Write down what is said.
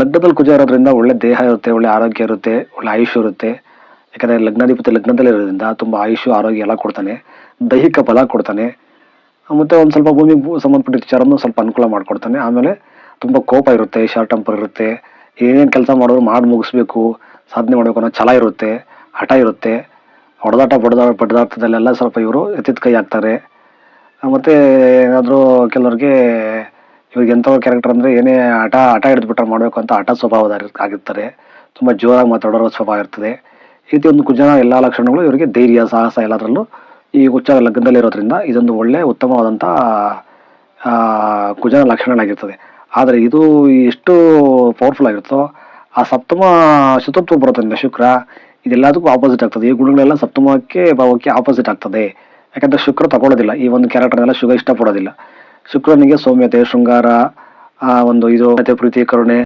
ಲಗ್ನದಲ್ಲಿ ಕುಜ ಇರೋದ್ರಿಂದ ಒಳ್ಳೆ ದೇಹ ಇರುತ್ತೆ, ಒಳ್ಳೆ ಆರೋಗ್ಯ ಇರುತ್ತೆ, ಒಳ್ಳೆ ಆಯುಷ್ಯ ಇರುತ್ತೆ. ಯಾಕಂದರೆ ಲಗ್ನಾಧಿಪತಿ ಲಗ್ನದಲ್ಲಿ ಇರೋದ್ರಿಂದ ತುಂಬ ಆಯುಷ್ಯ ಆರೋಗ್ಯ ಎಲ್ಲ ಕೊಡ್ತಾನೆ, ದೈಹಿಕ ಬಲ ಕೊಡ್ತಾನೆ. ಮತ್ತು ಒಂದು ಸ್ವಲ್ಪ ಭೂಮಿ ಸಂಬಂಧಪಟ್ಟ ವಿಚಾರನೂ ಸ್ವಲ್ಪ ಅನುಕೂಲ ಮಾಡಿಕೊಡ್ತಾನೆ. ಆಮೇಲೆ ತುಂಬ ಕೋಪ ಇರುತ್ತೆ, ಶಾರ್ಟ್ ಟೆಂಪರ್ ಇರುತ್ತೆ, ಏನೇನು ಕೆಲಸ ಮಾಡೋರು ಮಾಡಿ ಮುಗಿಸ್ಬೇಕು, ಸಾಧನೆ ಮಾಡಬೇಕು ಅನ್ನೋ ಛಲ ಇರುತ್ತೆ, ಹಠ ಇರುತ್ತೆ. ಹೊಡೆದಾಟ, ಬಡದಾಟ, ಬಡದಾಟದಲ್ಲೆಲ್ಲ ಸ್ವಲ್ಪ ಇವರು ಎತ್ತಿದ ಕೈ ಹಾಕ್ತಾರೆ. ಮತ್ತು ಏನಾದರೂ ಕೆಲವ್ರಿಗೆ ಇವಾಗ ಎಂಥ ಕ್ಯಾರೆಕ್ಟರ್ ಅಂದರೆ ಏನೇ ಆಟ ಹಠ ಹಿಡಿದ್ಬಿಟ್ರೆ ಮಾಡಬೇಕು ಅಂತ ಆಟ ಸ್ವಭಾವದ ಆಗಿರ್ತಾರೆ. ತುಂಬ ಜೋರಾಗಿ ಮಾತಾಡೋರ ಸ್ವಭಾವ ಇರ್ತದೆ. ಈ ರೀತಿ ಒಂದು ಕುಜನ ಎಲ್ಲ ಲಕ್ಷಣಗಳು ಇವರಿಗೆ ಧೈರ್ಯ, ಸಾಹಸ ಎಲ್ಲದರಲ್ಲೂ ಈ ಉಚ್ಚ ಲಗ್ನದಲ್ಲಿ ಇರೋದ್ರಿಂದ ಇದೊಂದು ಒಳ್ಳೆ ಉತ್ತಮವಾದಂಥ ಕುಜನ ಲಕ್ಷಣಗಳಾಗಿರ್ತದೆ. ಆದರೆ ಇದು ಎಷ್ಟು ಪವರ್ಫುಲ್ ಆಗಿರುತ್ತೋ, ಆ ಸಪ್ತಮ ಶುತತ್ವ ಬರೋದ್ರಿಂದ ಶುಕ್ರ ಇದೆಲ್ಲದಕ್ಕೂ ಆಪೋಸಿಟ್ ಆಗ್ತದೆ. ಈ ಗುಣಗಳೆಲ್ಲ ಸಪ್ತಮಕ್ಕೆ, ಭಾವಕ್ಕೆ ಆಪೋಸಿಟ್ ಆಗ್ತದೆ. ಯಾಕಂದರೆ ಶುಕ್ರ ತಗೊಳ್ಳೋದಿಲ್ಲ ಈ ಒಂದು ಕ್ಯಾರೆಕ್ಟರ್ನೆಲ್ಲ ಶುಗ ಇಷ್ಟಪಡೋದಿಲ್ಲ. ಶುಕ್ರನಿಗೆ ಸೌಮ್ಯತೆ ಶೃಂಗಾರ ಆ ಒಂದು ಇದು ಪ್ರೀತಿ ಕರುಣೆ.